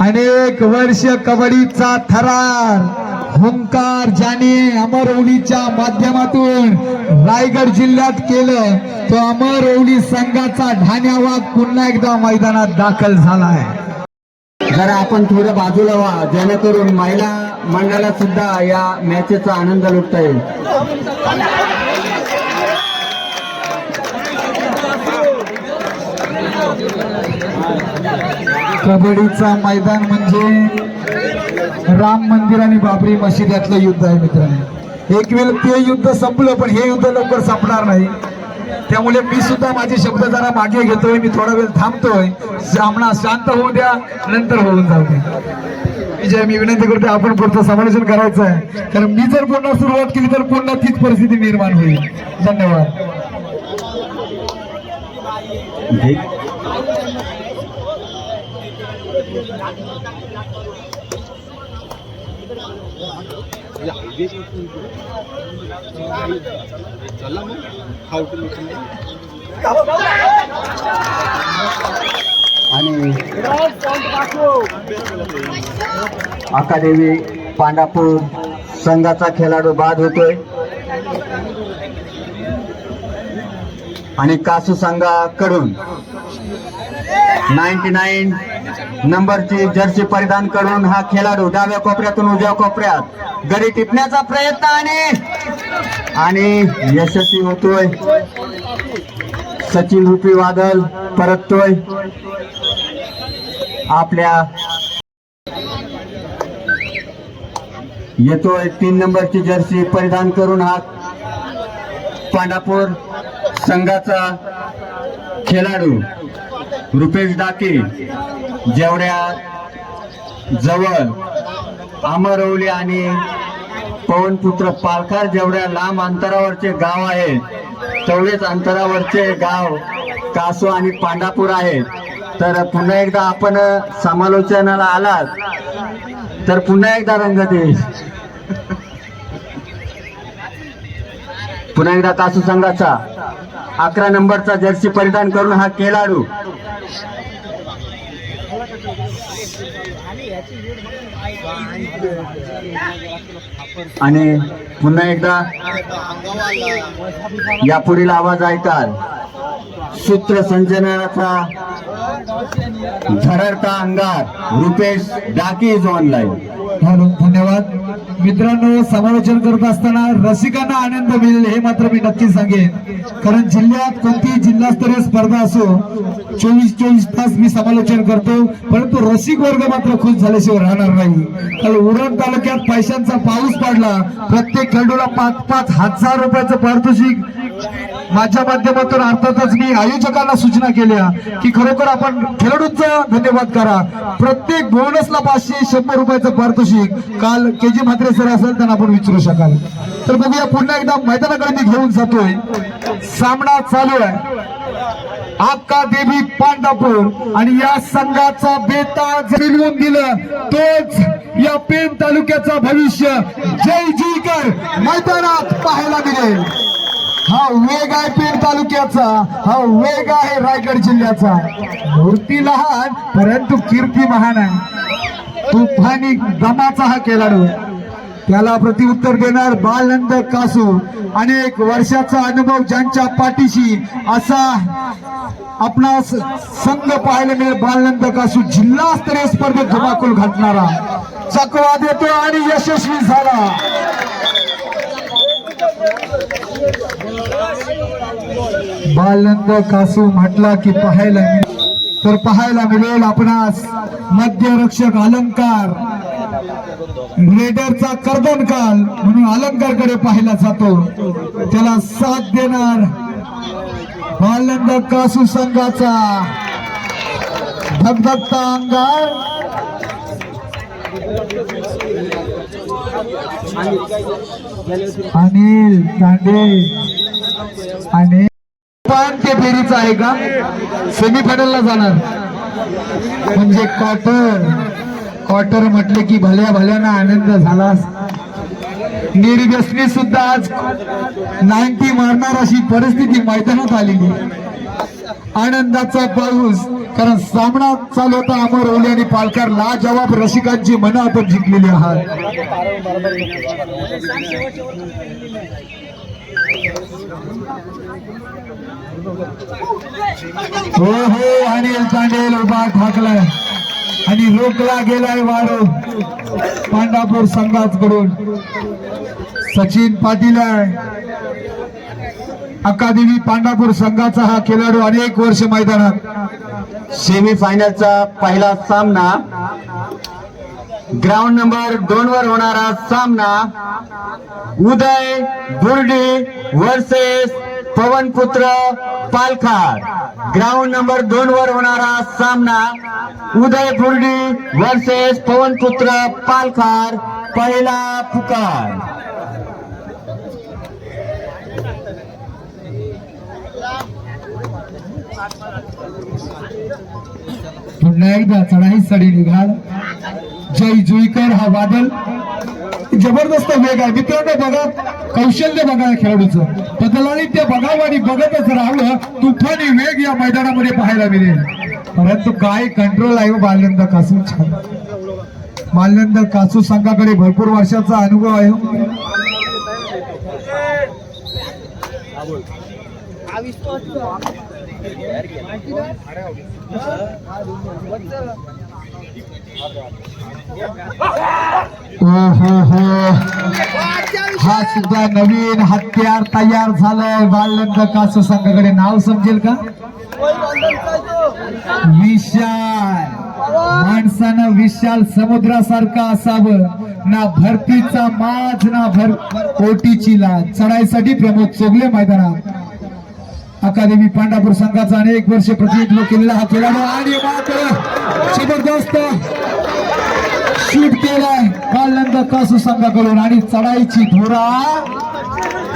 अनेक वर्ष कबड्डीचा थरार हुंकार ज्याने अमरवलीच्या माध्यमातून रायगड जिल्ह्यात केलं तो अमरवली संघाचा ढाण्यावाद पुन्हा एकदा मैदानात दाखल झालाय. जरा आपण थोडं बाजूला व्हा जेणेकरून महिला मंडळाला सुद्धा या मॅचेचा आनंद लुटता येईल. कबड्डीचा मैदान म्हणजे राम मंदिर आणि बाबरी मशीद यातलं युद्ध आहे मित्रांनो. एक वेळ ते युद्ध संपलं पण हे युद्ध लवकर संपणार नाही. त्यामुळे मी सुद्धा माझे शब्द जरा मागे घेतोय मी थोडा वेळ थांबतोय. सामना शांत होऊ द्या नंतर होऊन जाऊ द्या विजय मी विनंती करतो आपण पुढचं समालोचन करायचं आहे. कारण मी जर पुन्हा सुरुवात केली तर पुन्हा तीच परिस्थिती निर्माण होईल. धन्यवाद. आणि अकादेवी पांडापूर संघाचा खेळाडू बाद होतोय. आणि कासू संघाकडून नाईन्टी नाईन नंबरची जर्सी परिधान करून हा खेळाडू डाव्या कोपऱ्यातून उजव्या कोपऱ्यात गडी टिपण्याचा प्रयत्न आणि आणि यशस्वी होतोय. सचिन रुपी वादल परततोय. आपल्या येतोय तीन नंबरची जर्सी परिधान करून हा पांडापूर संघाचा खेळाडू. रुपेश डाके जेवढ्या जवळ अमरवली आणि पवनपुत्र पालखार जेवढ्या लांब अंतरावरचे गाव आहे तेवढेच अंतरावरचे गाव कासो आणि पांडापूर आहे. तर पुन्हा एकदा आपण समालोचनाला आलात तर पुन्हा एकदा रंग येईल पुन्हा एकदा कासू संघाचा अकरा नंबरचा जर्सी परिधान करून हा खेळाडू आणि पुन्हा एकदा यापुढील आवाज ऐकाल. सूत्र संचलनाचा धडडता अंगार रुपेश डाकी इज ऑनलाईन धन्यवाद. मित्रांनो समालोचन करत असताना रसिकांना आनंद मिळेल हे मात्र मी नक्की सांगेन. कारण जिल्ह्यात कोणतीही जिल्हास्तरीय स्पर्धा असो चोवीस चोवीस तास मी समालोचन करतो. परंतु रसिक वर्ग मात्र खुश झाल्याशिवाय राहणार नाही. कारण उरण तालुक्यात पैशांचा पाऊस पडला. प्रत्येक खेळाडूला पाच पाच हजार रुपयाचं पारितोषिक माझ्या माध्यमातून अर्थातच मी आयोजकांना सूचना केल्या की खरोखर आपण खेळाडूंचा धन्यवाद करा. प्रत्येक बोनसला पाचशे शंभर रुपयाचं पारितोषिक काल के जी म्हात्रे सर असेल त्यांना आपण विचारू शकाल. तर बघूया पुन्हा एकदा मैदानाकडे मी घेऊन जातोय. सामना चालू आहे. आक्का देवी पांडापूर आणि या संघाचा बेता मिळवून दिलं. तोच या पेन तालुक्याचा भविष्य. जय जयकर मैदानात पाहायला मिळेल. हा वेग आहे पेण तालुक्याचा. हा वेग आहे रायगड जिल्ह्याचा. मूर्ती लहान परंतु कीर्ती महान आहे. तुफानी दमाचा हा खेळाडू त्याला प्रतिउत्तर देणार बालनंद कासू. अनेक वर्षाचा अनुभव ज्यांच्या पाठीशी. असा आपला स- संघ पाहायला मिळेल बालनंद कासू. जिल्हास्तरीय स्पर्धेत धमाकूल घातणारा चकवा देतो आणि यशस्वी झाला. बालनंद कासू म्हटला की पाहायला तर पाहायला मिळेल आपणास मध्यरक्षक अलंकार. रेडरचा कर्दनकाल म्हणून अलंकारकडे पाहिला जातो. त्याला साथ देणार बालनंद कासू संघाचा धगधगता अंगार. अनिल तांडे आणि ते फेरीचं आहे का? सेमीफायनलला जाणार. म्हणजे क्वार्टर क्वार्टर म्हटले की भल्या भल्यानं आनंद झाला. निर्व्यसनी सुद्धा आज नाईन्टी मारणार अशी परिस्थिती मैदानात आलेली आनंदाचा पाऊस. कारण सामना चालू होता अमर ओले आणि पालकर. ला जवाब रसिकांची मनं आपण जिंकलेली आहात. हो हो अनिल तांडेल उभा ठाकलाय. आणि रोखला गेलाय वारो. पांडापूर संघाकडून सचिन पाटील आहे. अक्कादेवी पांडापूर संघाचा हा खेळाडू अनेक वर्ष मैदानात. सेमी फायनलचा पहिला सामना ग्राउंड नंबर दोन वर होणारा सामना Uday Burdi versus Pavanputra Palkhar ground number दोन वर होणारा सामना उदय बुर्डी वर्सेस पवनपुत्र पालखार पहिला पुकार. पुन्हा एकदा चढाई सडी निघाल. जय जुईकर हा वादल जबरदस्त वेग आहे. मित्रांनो बघा कौशल्य बघा या खेळाडूचं. बदलाने ते बघावं आणि बघतच राहावं. तुफानी वेग या मैदानामध्ये पाहायला मिळेल. परंतु काय कंट्रोल आहे हो बालनंद कासू? छान बालनंद कासू संघाकडे भरपूर वर्षाचा अनुभव आहे हो. हो हा सुद्धा नवीन हत्यार तयार झालाय. बालनंद कासू संघाकडे नाव समजेल का? विशाल. माणसानं विशाल समुद्रासारखा असावं. ना भरतीचा माज ना भर ओटीची लाज. चढाईसाठी प्रमोद चोगले मैदानात. अकादमी पांडापूर संघाचा अनेक वर्ष प्रतिनिधित्व केलेला हा खेळाडू आणि मात्र जबरदस्त शूट केलाय. बालनंद कासू संघाकडून आणि चढाईची धुरा.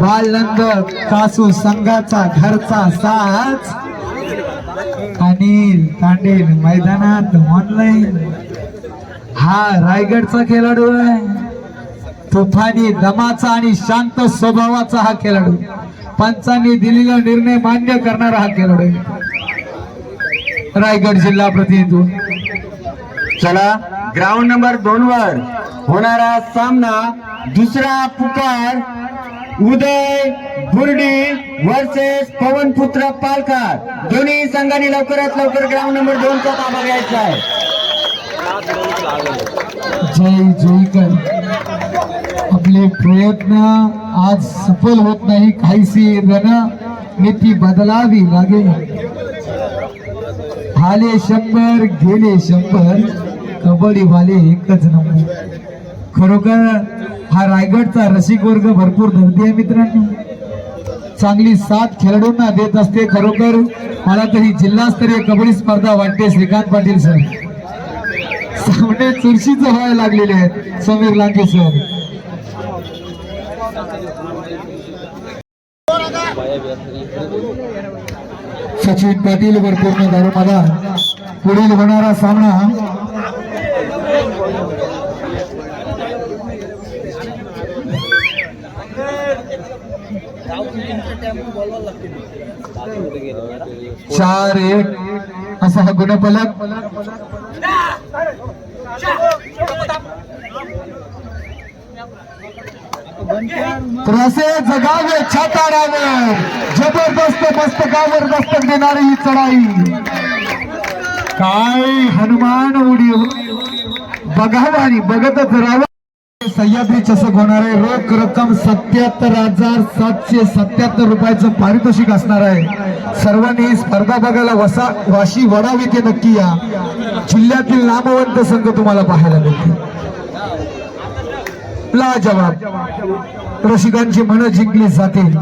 बालनंद कासू संघाचा घरचा साज. अनिल तांडेल मैदानात ऑनलाईन हा रायगडचा खेळाडू आहे. तुफानी दमाचा आणि शांत स्वभावाचा हा खेळाडू. पंचांनी दिलेला निर्णय मान्य करणारा हा खेळाडू रायगड जिल्हा प्रतिनिधित्व चला ग्राउंड नंबर दोन वर होणारा सामना दुसरा पुकार उदय बुर्डी वर्सेस पवनपुत्र पालकार. दोन्ही संघांनी लवकरात लवकर ग्राउंड नंबर दोन चा ताबा घ्यायचा आहे. जय जयकर. आपले प्रयत्न आज सफल होत नाही काहीशी रणनीती बदलावी लागेल. आले शंभर गेले शंभर कबड्डी वाले एकच नंबर. खरोखर हा रायगडचा रसिक वर्ग भरपूर गर्दी आहे मित्रांनो. चांगली साथ खेळाडूंना देत असते खरोखर मला तरी जिल्हास्तरीय कबड्डी स्पर्धा वाटते श्रीकांत पाटील सर. सामने चुरशीचं व्हायला लागलेले आहेत समीर लांगे सर सचिन पाटील वर पूर्ण दारोमादा पुढील होणारा सामना चार एक. असा हा गुणफलक. तर असे जगावे छाताडावर जबरदस्त मस्तकावर दस्तक देणारी ही चढाई. काय हनुमान उडी. बघावा आणि बघतच राहावं. सह्याद्री चषक होणार आहे. रोख रक्कम सत्याहत्तर हजार सातशे सत्याहत्तर रुपयाचं पारितोषिक असणार आहे. सर्वांनी स्पर्धा बघायला वसा वाशी वडावी ते नक्की या. जिल्ह्यातील नामवंत संघ तुम्हाला पाहायला मिळतील. लाजवाब. रसिकांची मनं जिंकली जातील.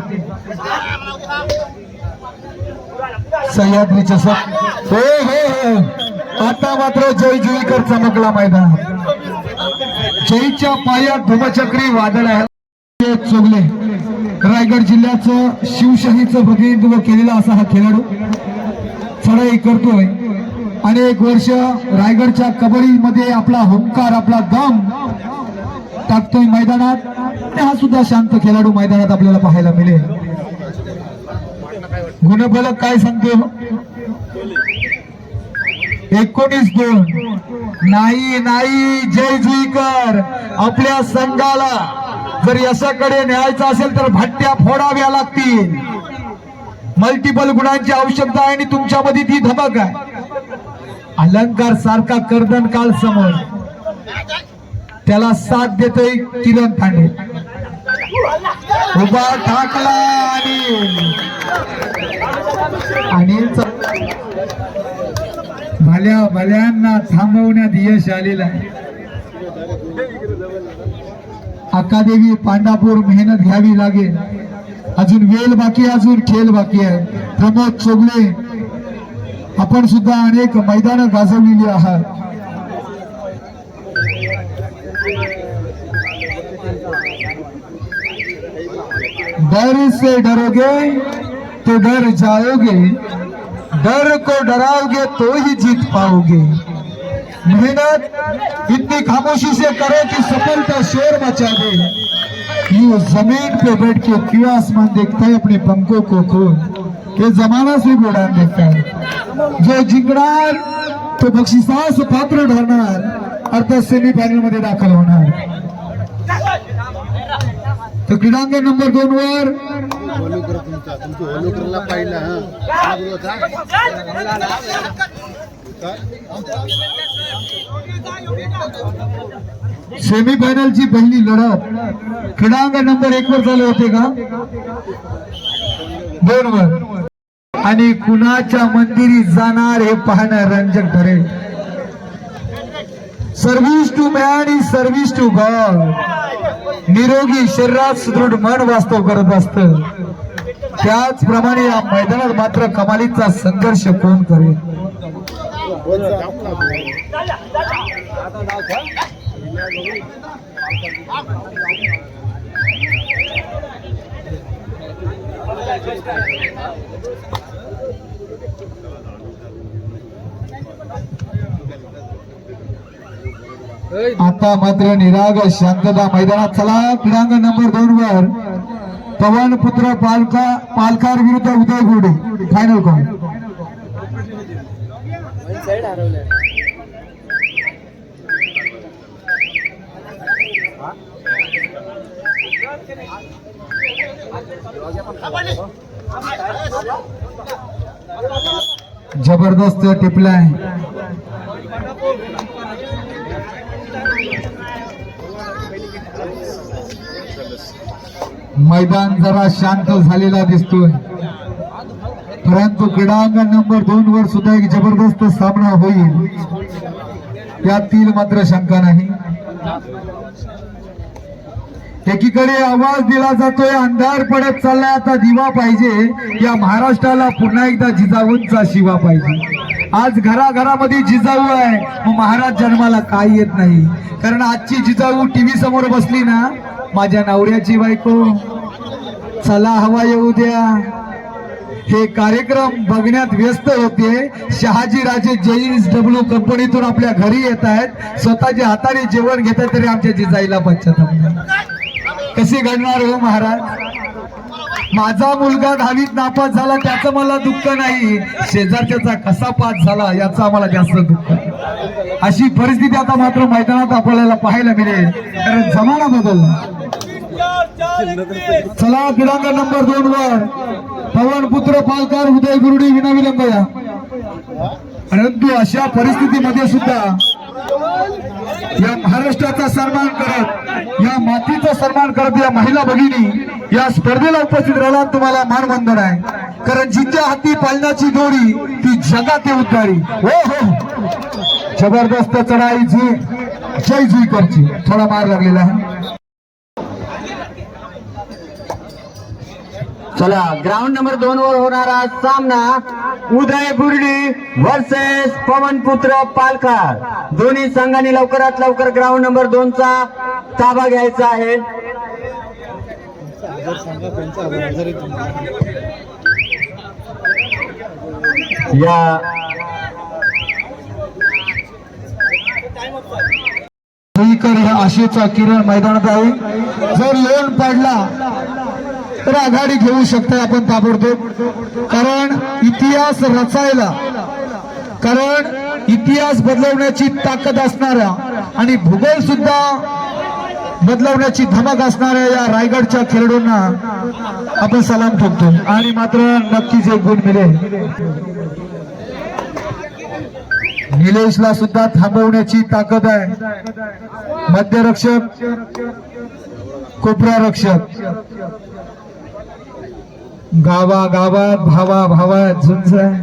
सह्याद्री चषक हो हो हो आता मात्र जय जुईकर चमकला मैदान. जयच्या पाया धुमचक्री वादळ आहे चोगले. रायगड जिल्ह्याचं शिवशाहीचं प्रतिनिधित्व केलेला असा हा खेळाडू. चढाई करतोय. अनेक वर्ष रायगडच्या कबड्डीमध्ये आपला हुंकार आपला दम टाकतोय मैदानात. आणि हा सुद्धा शांत खेळाडू मैदानात आपल्याला पाहायला मिळेल. गुणफलक काय सांगतो हो? एकोणीस दोन. नाही नाही जय जुईकर. आपल्या संघाला जर यशाकडे न्यायचं असेल तर भट्ट्या फोडाव्या लागतील. मल्टिपल गुणांची आवश्यकता आहे आणि तुमच्यामध्ये ती धमक आहे. अलंकार सारखा कर्दन काल समोर. त्याला साथ देतोय किरण थांडे उभा ठाकला आणि भल्या भल्यांना थांबवण्यात यश आलेलं आहे. अक्कादेवी पांडापूर मेहनत घ्यावी लागेल. अजून वेल बाकी अजून खेळ बाकी आहे. प्रमोद चोगले आपण सुद्धा अनेक मैदानं गाजवलेली आहात. डर से डरोगे तो डर जाओगे डर को डराओगे तो ही जीत पाओगे। मेहनत इतनी खामोशी से करो कि सफलता शोर मचा दे। ज़मीन पे बैठ के क्यों आसमान देखता है अपने पंखों को खोल? ये जमाना से भी उड़ान देखता है। जो जिंकणार तो बक्षिसास पात्र ठरणार अर्थात सेमीफायनल मध्ये दाखल होणार। तर क्रीडांगण नंबर दोन वर होलुकर तुमचा. तुमची होलुकरला पाहिलं हा. सेमीफायनलची पहिली लढत. क्रीडांगण नंबर एक वर झाले होते का? दोन वर आणि कुणाच्या मंदिरी जाणार हे पाहणं रंजक ठरेल service to man is service to God निरोगी शरीरात सुदृढ मन वास्तव करत असत. त्याचप्रमाणे या मैदानात मात्र कमालीचा संघर्ष कोण करेल? आता मात्र निराग शांतता मैदानात. चला क्रीडांगण नंबर दोन वर. पवन पुत्र पालका पालकार विरुद्ध उदय गुडे फायनल कॉल जबरदस्त टिपलाय. मैदान जरा शांत झालेला दिसतोय. परंतु क्रीडांगण नंबर दोन वर सुद्धा एक जबरदस्त सामना होईल. त्यातील मात्र शंका नाही. एकीकडे आवाज दिला जातोय अंधार पडत चाललाय. आता दिवा पाहिजे. या महाराष्ट्राला पुन्हा एकदा जिजाऊंचा शिवा पाहिजे. आज घराघरामध्ये जिजाऊ आहे. मग महाराज जन्माला काय येत नाही. कारण आजची जिजाऊ टीव्ही समोर बसली ना माझ्या नवऱ्याची बायको चला हवा येऊ द्या. हे कार्यक्रम बघण्यात व्यस्त होते. शहाजी राजे जेईन्स डब्ल्यू कंपनीतून आपल्या घरी येत आहेत. स्वतःच्या हाताने जेवण घेत आहेत तरी आमच्या जिजाईला पश्चाताप नाही. कशी घडणार हो महाराज? माझा मुलगा दहावीत नापास झाला त्याचं मला दुःख नाही. शेजारच्याचा कसा पास झाला याचं आम्हाला जास्त दुःख अशी परिस्थिती आता मात्र मैदानात आपल्याला पाहायला मिळेल. कारण जमाना बदलला. चला क्रीडांगण नंबर दोन वर. पवन पुत्र पालकार उदय गुरुडी विनाविलंब या. परंतु अशा परिस्थितीमध्ये सुद्धा या महाराष्ट्राचा सन्मान करत या मातीचा सन्मान करत या महिला भगिनी या स्पर्धेला उपस्थित राहिला तुम्हाला मानवंदन आहे. कारण जिच्या हाती पालनाची दोरी ती जगात उद्गारी हो हो. जबरदस्त चढाई जी जय जुईकरची. थोडा मार लागलेला आहे. चला ग्राउंड नंबर दोन वर होणारा सामना उदय बुर्डी वर्सेस पवनपुत्र पालकार दोन्ही संघाने लवकरात लवकर ग्राउंड नंबर दोन चा ताबा घ्यायचा आहे. या. आशेचा किरण मैदानात आहे. जर लोन पडला तर आघाडी घेऊ शकता आपण ताबडतोब. कारण इतिहास रचायला कारण इतिहास बदलवण्याची ताकद असणाऱ्या आणि भूगोल सुद्धा बदलवण्याची धमक असणाऱ्या या रायगडच्या खेळाडूंना आपण सलाम ठोकतो. आणि मात्र नक्कीच एक गुण मिळेल निलेशला सुद्धा थांबवण्याची ताकद आहे. मध्यरक्षक कोपरा रक्षक गावा गावात भावा भावात झुंज आहे.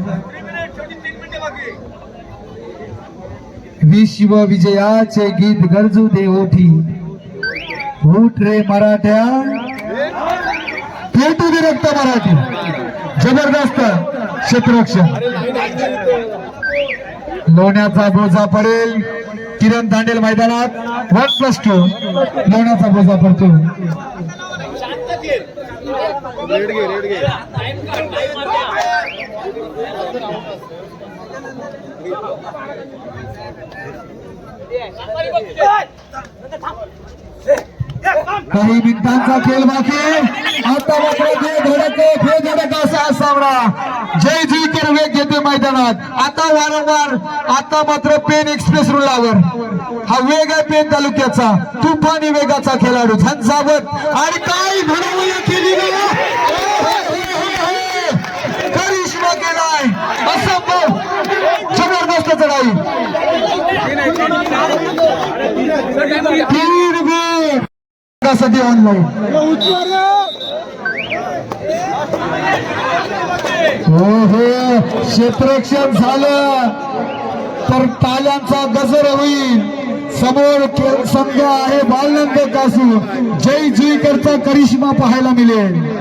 विश्व विजयाचे गीत गरजू दे ओठी. उठ रे मराठ्या. पेटू दे रक्त मराठी. जबरदस्त क्षेत्ररक्षण. लोण्याचा बोजा पडेल. किरण दांडेल मैदानात. वन प्लस टू लोण्याचा बोजा पडतो. रेड घे रेड घे. काही मिनिटांचा खेळ बाकी आता मात्र जे धडक फे धडक असा सामना. जय जी कर वेग घेते मैदानात. आता वारंवार आता मात्र पेन एक्सप्रेस रुळावर हा वेग आहे पेन तालुक्याचा. तुफानी वेगाचा खेळाडू झंझावत. आणि काय घडवलं केली गेला करिश्मा केलाय असंभव जबरदस्त तीन ऑनलाईन हो हो क्षेत्ररक्षण झालं. तर ताल्यांचा गजर होईल. समोर के- संघ आहे बालनंद कासू. जय जुईकरचा करिश्मा पाहायला मिळेल.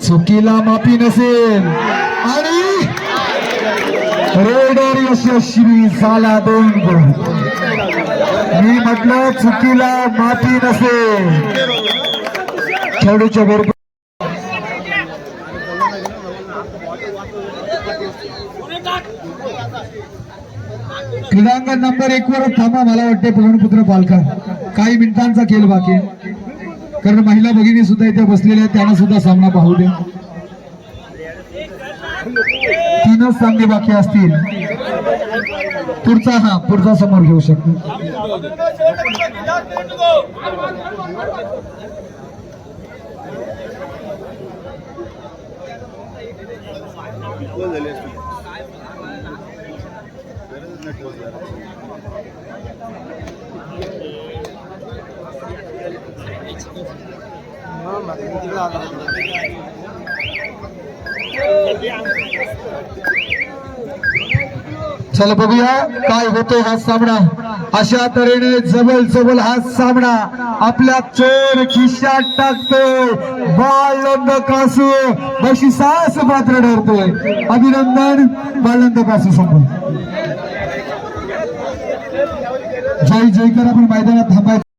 चुकीला माफी नसेल. आणि रेडर यशस्वी झाला दोन गुण मी म्हटलं चुकीला माफी नसे. खेळूच्या बरोबर. क्रीडांगण नंबर एक वर थांबा मला वाटते पवनपुत्र पालकर. काही मिनिटांचा खेळ बाकी कारण महिला भगिनी सुद्धा इथे बसलेल्या आहेत त्यांना सुद्धा सामना पाहू द्या. तीनच सामने बाकी असतील. पुढचा हा पुढचा समोर घेऊ शकतो. गोल झाली असती. गरजच नाही ठेवत यार. चला बघूया काय होतो हा सामना. अशा तऱ्हेने जबल जबल हा सामना आपल्या चोर खिशात टाकतोय. बालंद कासू बशिसास पात्र ठरतोय अभिनंदन बालंद कासू समोर जय जयकर आपण मैदानात थांबायचं.